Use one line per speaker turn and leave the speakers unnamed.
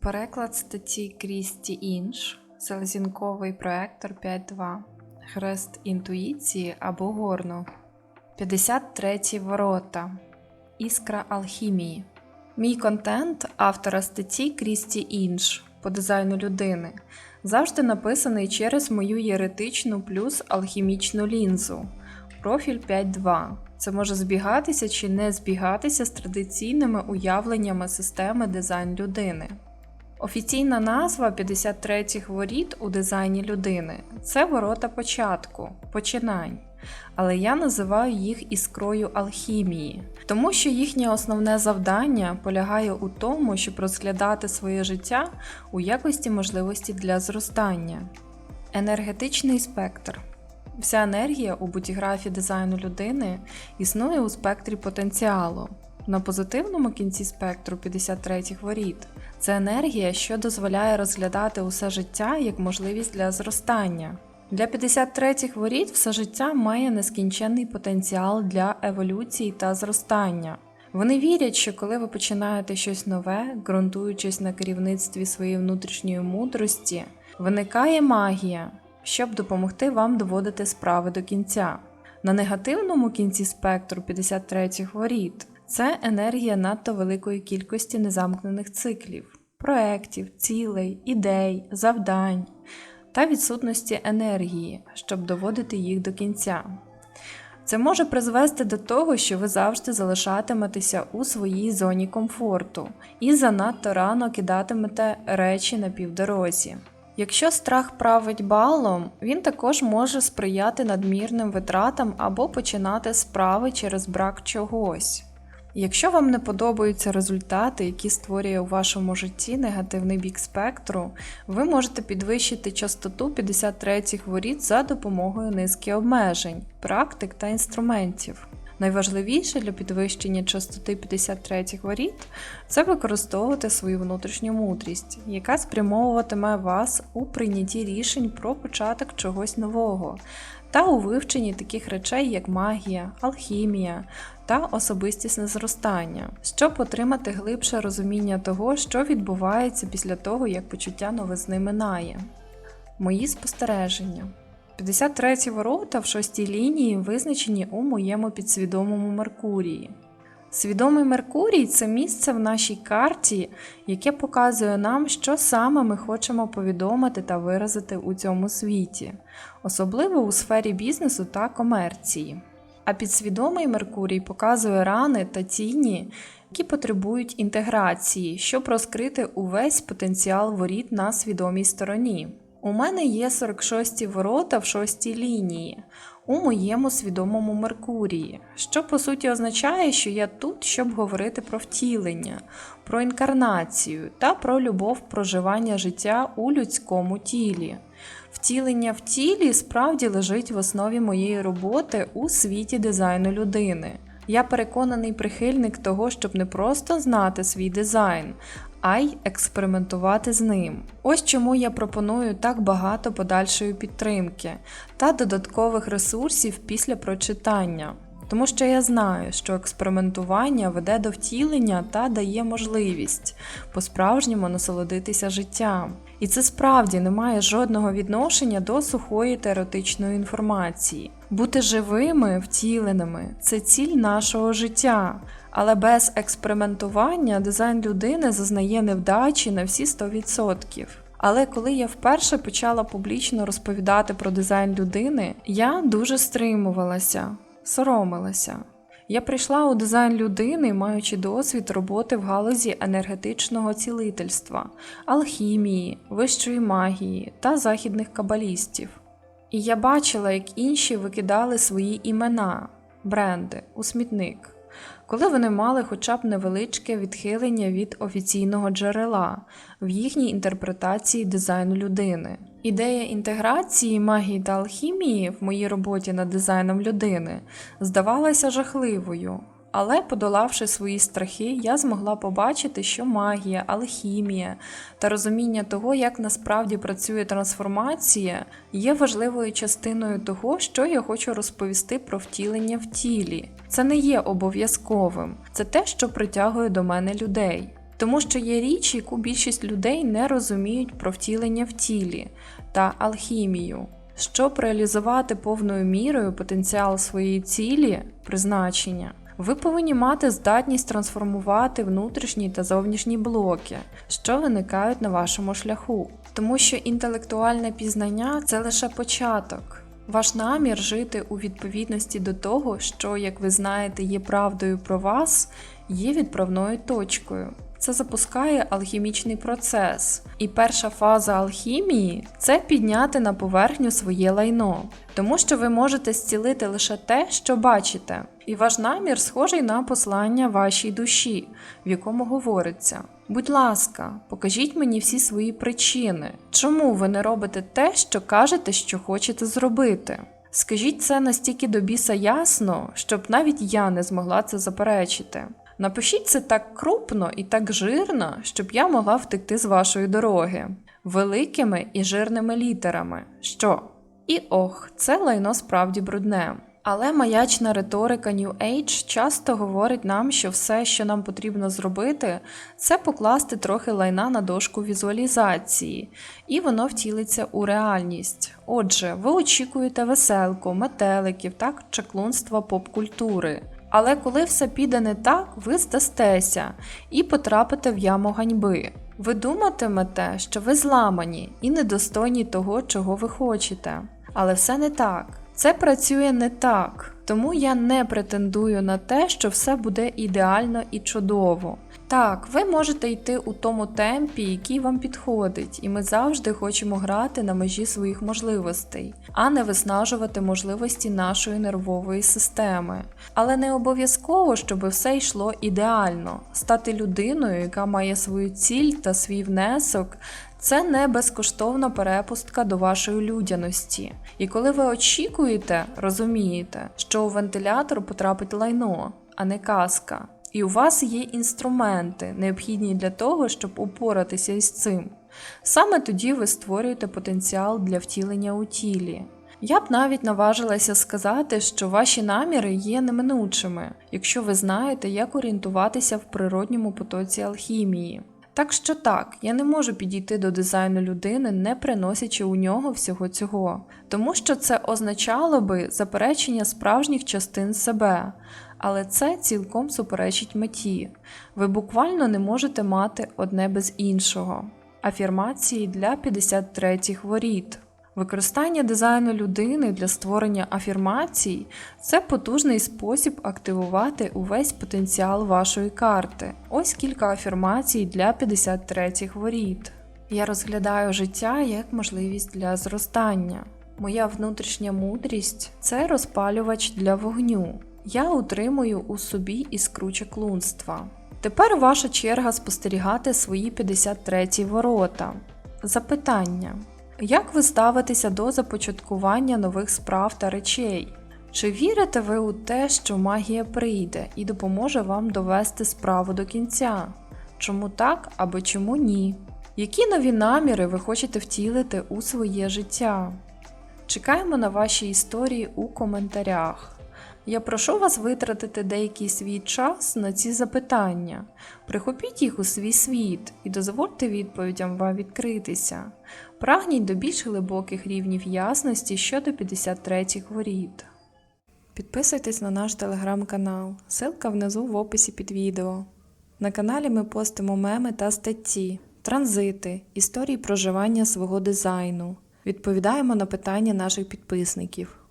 Переклад статті Крісті Інш, селезінковий проектор 5.2, Хрест інтуїції або горно. 53 ворота. Іскра алхімії. Мій контент автора статті Крісті Інш по дизайну людини завжди написаний через мою єретичну плюс алхімічну лінзу. Профіль 5.2. Це може збігатися чи не збігатися з традиційними уявленнями системи дизайн людини. Офіційна назва 53-х воріт у дизайні людини це ворота початку, починань. Але я називаю їх іскрою алхімії, тому що їхнє основне завдання полягає у тому, щоб розглядати своє життя у якості можливості для зростання. Енергетичний спектр. Вся енергія у будіграфі дизайну людини існує у спектрі потенціалу. На позитивному кінці спектру 53-х воріт це енергія, що дозволяє розглядати усе життя як можливість для зростання. Для 53-х воріт все життя має нескінченний потенціал для еволюції та зростання. Вони вірять, що коли ви починаєте щось нове, ґрунтуючись на керівництві своєї внутрішньої мудрості, виникає магія, щоб допомогти вам доводити справи до кінця. На негативному кінці спектру 53-х воріт це енергія надто великої кількості незамкнених циклів, проєктів, цілей, ідей, завдань та відсутності енергії, щоб доводити їх до кінця. Це може призвести до того, що ви завжди залишатиметеся у своїй зоні комфорту і занадто рано кидатимете речі на півдорозі. Якщо страх править балом, він також може сприяти надмірним витратам або починати справи через брак чогось. Якщо вам не подобаються результати, які створює у вашому житті негативний бік спектру, ви можете підвищити частоту 53-х воріт за допомогою низки обмежень, практик та інструментів. Найважливіше для підвищення частоти 53-х воріт це використовувати свою внутрішню мудрість, яка спрямовуватиме вас у прийнятті рішень про початок чогось нового та у вивченні таких речей, як магія, алхімія та особистісне зростання, щоб отримати глибше розуміння того, що відбувається після того, як почуття новизни минає. Мої спостереження. 53 ворота в шостій лінії визначені у моєму підсвідомому Меркурії. Свідомий Меркурій це місце в нашій карті, яке показує нам, що саме ми хочемо повідомити та виразити у цьому світі, особливо у сфері бізнесу та комерції. А підсвідомий Меркурій показує рани та тіні, які потребують інтеграції, щоб розкрити увесь потенціал воріт на свідомій стороні. У мене є 46 ворота в шостій лінії у моєму свідомому Меркурії, що по суті означає, що я тут, щоб говорити про втілення, про інкарнацію та про любов проживання життя у людському тілі. Втілення в тілі справді лежить в основі моєї роботи у світі дизайну людини. Я переконаний прихильник того, щоб не просто знати свій дизайн, а й експериментувати з ним. Ось чому я пропоную так багато подальшої підтримки та додаткових ресурсів після прочитання. Тому що я знаю, що експериментування веде до втілення та дає можливість по-справжньому насолодитися життям. І це справді не має жодного відношення до сухої теоретичної інформації. Бути живими, втіленими це ціль нашого життя. Але без експериментування дизайн людини зазнає невдачі на всі 100%. Але коли я вперше почала публічно розповідати про дизайн людини, я дуже стримувалася, соромилася. Я прийшла у дизайн людини, маючи досвід роботи в галузі енергетичного цілительства, алхімії, вищої магії та західних кабалістів. І я бачила, як інші викидали свої імена, бренди у смітник коли вони мали хоча б невеличке відхилення від офіційного джерела в їхній інтерпретації дизайну людини. Ідея інтеграції магії та алхімії в моїй роботі над дизайном людини здавалася жахливою. Але, подолавши свої страхи, я змогла побачити, що магія, алхімія та розуміння того, як насправді працює трансформація, є важливою частиною того, що я хочу розповісти про втілення в тілі. Це не є обов'язковим, це те, що притягує до мене людей. Тому що є річ, яку більшість людей не розуміють про втілення в тілі та алхімію. Щоб реалізувати повною мірою потенціал своєї цілі, призначення, ви повинні мати здатність трансформувати внутрішні та зовнішні блоки, що виникають на вашому шляху. Тому що інтелектуальне пізнання це лише початок. Ваш намір жити у відповідності до того, що, як ви знаєте, є правдою про вас, є відправною точкою. Це запускає алхімічний процес. І перша фаза алхімії це підняти на поверхню своє лайно, тому що ви можете зцілити лише те, що бачите. І ваш намір схожий на послання вашій душі, в якому говориться: будь ласка, покажіть мені всі свої причини, чому ви не робите те, що кажете, що хочете зробити. Скажіть це настільки до біса ясно, щоб навіть я не змогла це заперечити. Напишіть це так крупно і так жирно, щоб я могла втекти з вашої дороги, великими і жирними літерами. Що? І ох, це лайно справді брудне. Але маячна риторика New Age часто говорить нам, що все, що нам потрібно зробити, це покласти трохи лайна на дошку візуалізації, і воно втілиться у реальність. Отже, ви очікуєте веселку, метеликів, так чаклунства поп-культури. Але коли все піде не так, ви здастеся і потрапите в яму ганьби. Ви думатимете, що ви зламані і недостойні того, чого ви хочете. Але все не так. Це працює не так, тому я не претендую на те, що все буде ідеально і чудово. Так, ви можете йти у тому темпі, який вам підходить, і ми завжди хочемо грати на межі своїх можливостей, а не виснажувати можливості нашої нервової системи. Але не обов'язково, щоб все йшло ідеально. Стати людиною, яка має свою ціль та свій внесок, це не безкоштовна перепустка до вашої людяності. І коли ви очікуєте, розумієте, що у вентилятор потрапить лайно, а не казка. І у вас є інструменти, необхідні для того, щоб упоратися із цим. Саме тоді ви створюєте потенціал для втілення у тілі. Я б навіть наважилася сказати, що ваші наміри є неминучими, якщо ви знаєте, як орієнтуватися в природньому потоці алхімії. Так що так, я не можу підійти до дизайну людини, не приносячи у нього всього цього, тому що це означало би заперечення справжніх частин себе, але це цілком суперечить меті. Ви буквально не можете мати одне без іншого. Афірмації для 53-х воріт. Використання дизайну людини для створення афірмацій це потужний спосіб активувати увесь потенціал вашої карти. Ось кілька афірмацій для 53-х воріт. Я розглядаю життя як можливість для зростання. Моя внутрішня мудрість це розпалювач для вогню. Я утримую у собі іскру чаклунства. Тепер ваша черга спостерігати свої 53 ворота. Запитання. Як ви ставитеся до започаткування нових справ та речей? Чи вірите ви у те, що магія прийде і допоможе вам довести справу до кінця? Чому так або чому ні? Які нові наміри ви хочете втілити у своє життя? Чекаємо на ваші історії у коментарях. Я прошу вас витратити деякий свій час на ці запитання. Прихопіть їх у свій світ і дозвольте відповідям вам відкритися. Прагніть до більш глибоких рівнів ясності щодо 53-х воріт. Підписуйтесь на наш телеграм-канал, ссылка внизу в описі під відео. На каналі ми постимо меми та статті, транзити, історії проживання свого дизайну. Відповідаємо на питання наших підписників.